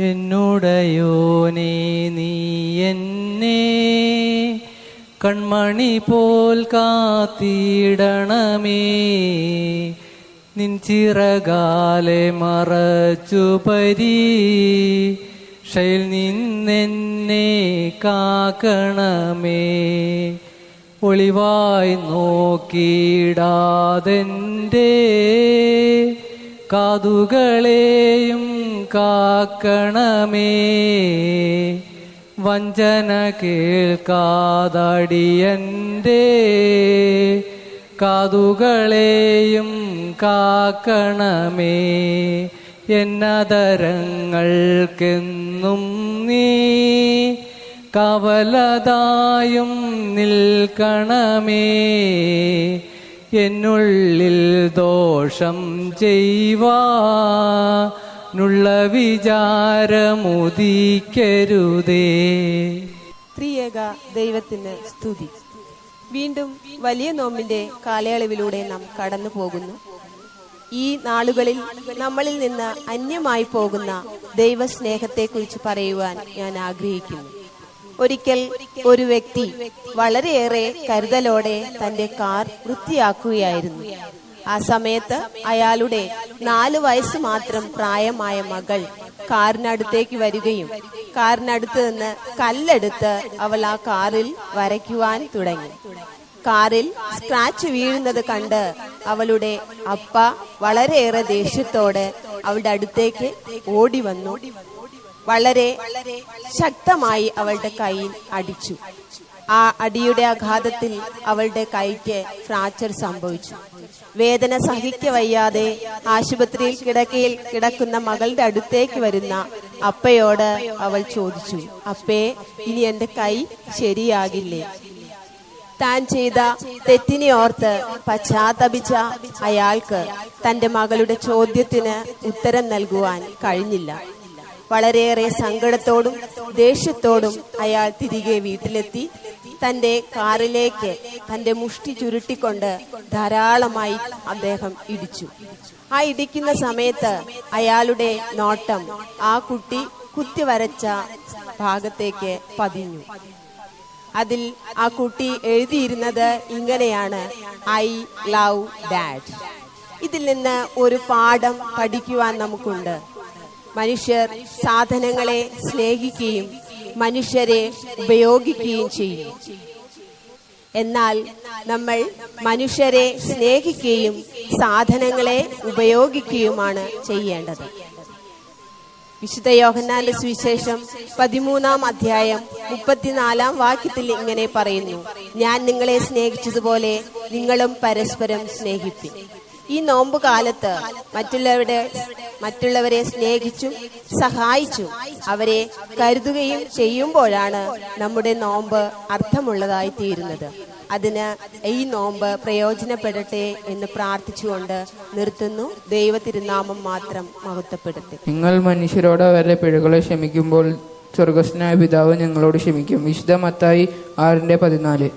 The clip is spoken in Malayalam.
എന്നുടയോനേ നീ എന്നെ കൺമണി പോൽ കാത്തിടണമേ. നിൻ ചിറകാലെ മറച്ചു പരി ഷയിൽ നിന്നെന്നെ കാക്കണമേ. ഒളിവായി നോക്കിയിടാതെന്റെ കാതുകളെയും കാക്കണമേ. വഞ്ചന കേൾക്കാതടിയന്റെ കാതുകളെയും കാക്കണമേ. എന്നതരങ്ങൾക്കെന്നും നീ കവലതായും നിൽക്കണമേ. എന്നുള്ളിൽ ദോഷം ചെയ്യുവാനുള്ള വിചാരമുദിക്കരുതേ. ത്രിയേക ദൈവത്തിന് സ്തുതി. വീണ്ടും വലിയ നോമ്പിന്റെ കാലയളവിലൂടെ നാം കടന്നു പോകുന്നു ഈ നാളുകളിൽ നമ്മളിൽ നിന്ന് അന്യമായി പോകുന്ന ദൈവസ്നേഹത്തെക്കുറിച്ച് പറയുവാൻ ഞാൻ ആഗ്രഹിക്കുന്നു. ഒരിക്കൽ ഒരു വ്യക്തി വളരെയേറെ കരുതലോടെ തന്റെ കാർ വൃത്തിയാക്കുകയായിരുന്നു. ആ സമയത്ത് അയാളുടെ നാലു വയസ്സ് മാത്രം പ്രായമായ മകൾ കാറിനടുത്തേക്ക് വരികയും കാറിനടുത്ത് നിന്ന് കല്ലെടുത്ത് അവൾ ആ കാറിൽ വരയ്ക്കുവാൻ തുടങ്ങി. കാറിൽ സ്ക്രാച്ച് വീഴുന്നത് കണ്ട് അവളുടെ അപ്പ വളരെയേറെ ദേഷ്യത്തോടെ അവളുടെ അടുത്തേക്ക് ഓടി വന്നു വളരെ ശക്തമായി അവളുടെ കൈയിൽ അടിച്ചു. ആ അടിയുടെ ആഘാതത്തിൽ അവളുടെ കൈക്ക് ഫ്രാക്ചർ സംഭവിച്ചു. വേദന സഹിക്ക വയ്യാതെ ആശുപത്രിയിൽ കിടക്കയിൽ കിടക്കുന്ന മകളുടെ അടുത്തേക്ക് വരുന്ന അപ്പയോട് അവൾ ചോദിച്ചു അപ്പേ ഇനി എന്റെ കൈ ശരിയാകില്ലേ? താൻ ചെയ്ത തെറ്റിനെ ഓർത്ത് പശ്ചാത്തപിച്ച അയാൾക്ക് തന്റെ മകളുടെ ചോദ്യത്തിന് ഉത്തരം നൽകുവാൻ കഴിഞ്ഞില്ല. വളരെയേറെ സങ്കടത്തോടും ദേഷ്യത്തോടും അയാൾ തിരികെ വീട്ടിലെത്തി. തന്റെ കാറിലേക്ക് തന്റെ മുഷ്ടി ചുരുട്ടിക്കൊണ്ട് ധാരാളമായി അദ്ദേഹം ഇടിച്ചു. ആ ഇടിക്കുന്ന സമയത്ത് അയാളുടെ നോട്ടം ആ കുട്ടി കുത്തി വരച്ച ഭാഗത്തേക്ക് പതിഞ്ഞു. അതിൽ ആ കുട്ടി എഴുതിയിരുന്നത് ഇങ്ങനെയാണ് ഐ ലവ് ഡാഡ്. ഇതിൽ നിന്ന് ഒരു പാഠം പഠിക്കുവാൻ നമുക്കുണ്ട്. മനുഷ്യർ സാധനങ്ങളെ സ്നേഹിക്കുകയും മനുഷ്യരെ ഉപയോഗിക്കുകയും ചെയ്യും. എന്നാൽ നമ്മൾ മനുഷ്യരെ സ്നേഹിക്കുകയും സാധനങ്ങളെ ഉപയോഗിക്കുകയുമാണ് ചെയ്യേണ്ടത്. വിശുദ്ധ യോഹന്നാന്റെ സുവിശേഷം പതിമൂന്നാം അധ്യായം മുപ്പത്തിനാലാം വാക്യത്തിൽ ഇങ്ങനെ പറയുന്നു. ഞാൻ നിങ്ങളെ സ്നേഹിച്ചതുപോലെ നിങ്ങളും പരസ്പരം സ്നേഹിപ്പിൻ. ഈ നോമ്പ് കാലത്ത് മറ്റുള്ളവരുടെ മറ്റുള്ളവരെ സ്നേഹിച്ചും സഹായിച്ചും. അവരെ കരുതുകയും ചെയ്യുമ്പോഴാണ് നമ്മുടെ നോമ്പ് അർത്ഥമുള്ളതായി തീരുന്നത് അതിന് ഈ നോമ്പ് പ്രയോജനപ്പെടട്ടെ എന്ന് പ്രാർത്ഥിച്ചുകൊണ്ട് നിർത്തുന്നു. ദൈവ തിരുനാമം മാത്രം മഹത്വപ്പെടുത്തി. നിങ്ങൾ മനുഷ്യരോട് അവരുടെ പിഴകളെ ക്ഷമിക്കുമ്പോൾ സ്വർഗസ്നായ പിതാവ് ഞങ്ങളോട് ക്ഷമിക്കും. വിശുദ്ധ മത്തായി ആറിന്റെ പതിനാല്.